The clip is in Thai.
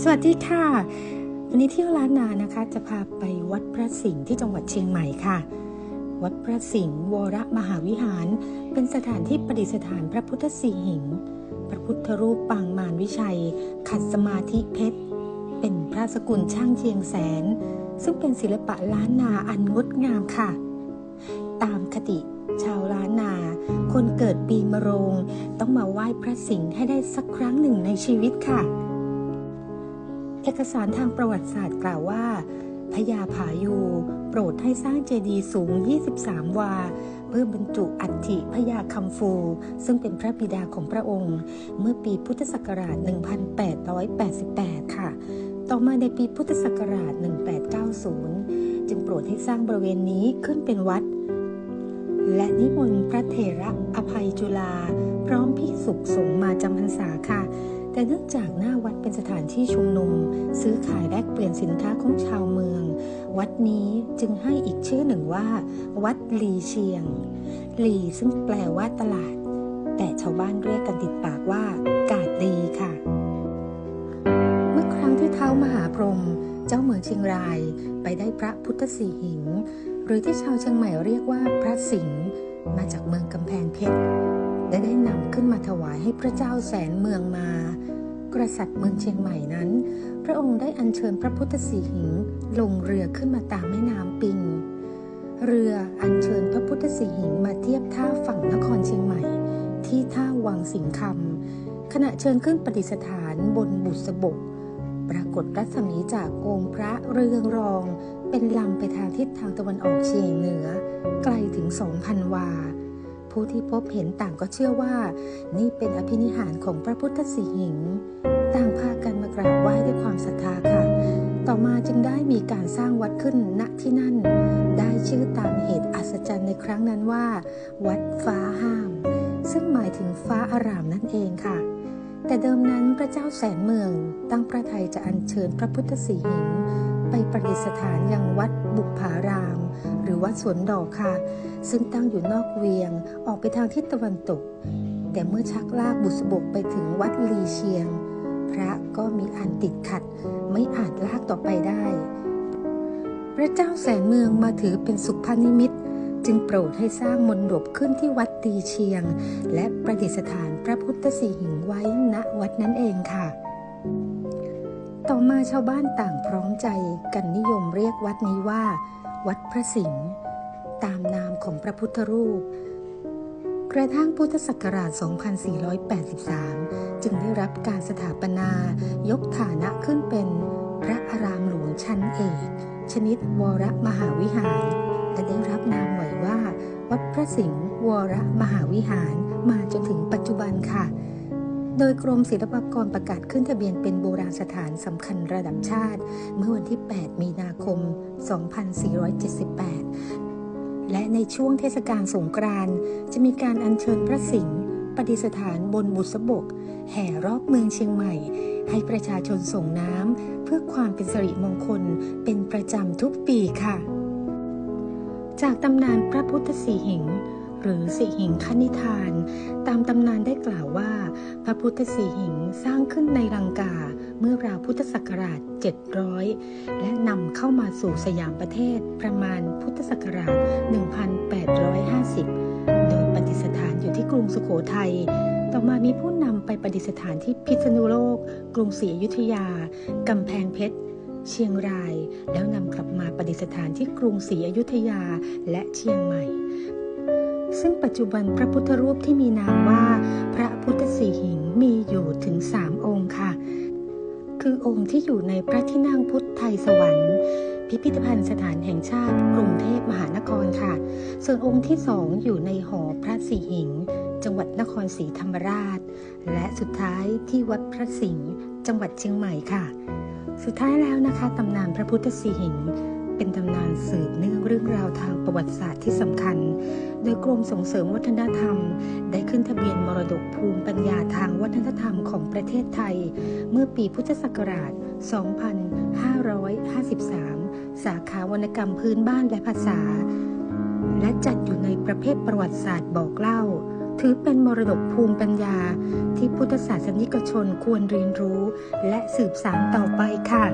สวัสดีค่ะ วันนี้เที่ยวล้านนานะคะ จะพาไปวัดพระสิงห์ที่จังหวัดเชียงใหม่ค่ะ วัดพระสิงห์วรมหาวิหาร เป็นสถานที่ประดิษฐานพระพุทธสีหิง พระพุทธรูปปางมารวิชัย ขัดสมาธิเพชร เป็นพระสกุลช่างเชียงแสน ซึ่งเป็นศิลปะล้านนาอันงดงามค่ะ ตามคติชาวล้านนา คนเกิดปีมะโรง ต้องมาไหว้พระสิงห์ให้ได้สักครั้งหนึ่งในชีวิตค่ะ เอกสารทางประวัติศาสตร์กล่าวว่าพญาผายูโปรดให้สร้างเจดีย์สูง 23 วา เพื่อบรรจุอัฐิพญาคำฟู ซึ่งเป็นพระบิดาของพระองค์ เมื่อปีพุทธศักราช 1888 ค่ะ ต่อมาในปีพุทธศักราช 1890 จึงโปรดให้สร้างบริเวณนี้ขึ้นเป็นวัด และนิมนต์พระเถระอภัยจุฬาพร้อมภิกษุสงมาจำพรรษาค่ะ แต่เนื่องจากหน้าวัดเป็นสถานที่ชุมนุม ซื้อขายแลกเปลี่ยนสินค้าของชาวเมือง วัดนี้จึงให้อีกชื่อหนึ่งว่า วัดลีเชียง ลีซึ่งแปลว่าตลาด แต่ชาวบ้านเรียกกันติดปากว่า กาดลีค่ะ เมื่อครั้งที่เท้ามหาพรหมเจ้าเมืองเชียงรายไปได้พระพุทธสีหิง หรือที่ชาวเชียงใหม่เรียกว่าพระสิงห์มาจากเมืองกำแพงเพชร และได้นำขึ้นมาถวายให้พระเจ้าแสนเมืองมา กษัตริย์เมืองเชียงใหม่นั้น พระองค์ได้อัญเชิญพระพุทธสีหิงลงเรือขึ้นมาตามแม่น้ำปิง เรืออัญเชิญพระพุทธสีหิงมาเทียบท่าฝั่งนครเชียงใหม่ ที่ท่าวังสิงคำขณะเชิญขึ้นประดิษฐานบนบุษบก ปรากฏรัศมีจากองค์พระเรืองรอง เป็นลำไปทางทิศทางตะวันออกเฉียงเหนือ ไกลถึง2,000วา ผู้ที่พบเห็นต่างก็เชื่อว่า นี่เป็นอภินิหารของพระพุทธสีหิง ต่างพากันมากราบไหว้ด้วยความศรัทธาค่ะ ต่อมาจึงได้มีการสร้างวัดขึ้นณที่นั่น ได้ชื่อตามเหตุอัศจรรย์ในครั้งนั้นว่า วัดฟ้าห้าม ซึ่งหมายถึงฟ้าอารามนั่นเองค่ะ แต่เดิมนั้นพระเจ้าแสนเมือง ตั้งพระทัยจะอัญเชิญพระพุทธสีหิง ไปประดิษฐานยังวัดบุพาราม วัดสวนดอกค่ะ ซึ่งตั้งอยู่นอกเวียงออกไปทางทิศตะวันตก แต่เมื่อชักลากบุษบกไปถึงวัดลีเชียง พระก็มีอันติดขัด ไม่อาจลากต่อไปได้ พระเจ้าแสนเมืองมาถือเป็นสุภานิมิตจึงโปรดให้สร้างมนดบขึ้นที่วัดตีเชียง และประดิษฐานพระพุทธสีหิงไว้ณวัดนั้นเองค่ะ ต่อมาชาวบ้านต่างพร้อมใจกันนิยมเรียกวัดนี้ว่า วัดพระสิงห์ตามนามของพระพุทธรูป กระทั่งพุทธศักราช 2483 จึงได้รับการสถาปนายกฐานะขึ้นเป็นพระอารามหลวงชั้นเอก ชนิดวรมหาวิหารและได้รับนามใหม่ว่า วัดพระสิงห์วรมหาวิหารมาจนถึงปัจจุบันค่ะ โดยกรมศิลปากรประกาศขึ้นทะเบียนเป็นโบราณสถานสำคัญระดับชาติ เมื่อวันที่ 8 มีนาคม 2478 และในช่วงเทศกาลสงกรานต์จะมีการอัญเชิญพระสิงห์ประดิษฐานบนบุษบก แห่รอบเมืองเชียงใหม่ ให้ประชาชนส่งน้ำเพื่อความเป็นสิริมงคลเป็นประจำทุกปีค่ะ จากตำนานพระพุทธสีหิง หรือสีหิงคณิธาน ตามตำนานได้กล่าวว่า พระพุทธสีหิงสร้างขึ้นในลังกาเมื่อราวพุทธศักราช 700 และนำเข้ามาสู่สยามประเทศประมาณพุทธศักราช 1850 โดยปฏิสถานอยู่ที่กรุงสุโขทัยต่อมามีผู้นำไปประดิษฐานที่พิษณุโลก กรุงศรีอยุธยา กำแพงเพชรเชียงราย แล้วนำกลับมาประดิษฐานที่กรุงศรีอยุธยาและเชียงใหม่ ซึ่งปัจจุบันพระพุทธรูปที่มีนามว่า พระพุทธสีหิงมีอยู่ถึงสามองค์ค่ะ คือองค์ที่อยู่ในพระที่นั่งพุทธไทยสวรรค์ พิพิธภัณฑ์สถานแห่งชาติ กรุงเทพมหานครค่ะ ส่วนองค์ที่สองอยู่ในหอพระสีหิง จังหวัดนครศรีธรรมราช และสุดท้ายที่วัดพระสิงห์จังหวัดเชียงใหม่ค่ะ สุดท้ายแล้วนะคะตำนานพระพุทธสีหิง เป็นตำนานสืบเนื่องเรื่องราวทางประวัติศาสตร์ที่สำคัญ โดยกรมส่งเสริมวัฒนธรรม ได้ขึ้นทะเบียนมรดกภูมิปัญญาทางวัฒนธรรมของประเทศไทย เมื่อปีพุทธศักราช 2553 สาขาวรรณกรรมพื้นบ้านและภาษา และจัดอยู่ในประเภทประวัติศาสตร์บอกเล่าถือเป็นมรดกภูมิปัญญาที่พุทธศาสนิกชนควรเรียนรู้ และสืบสานต่อไปค่ะ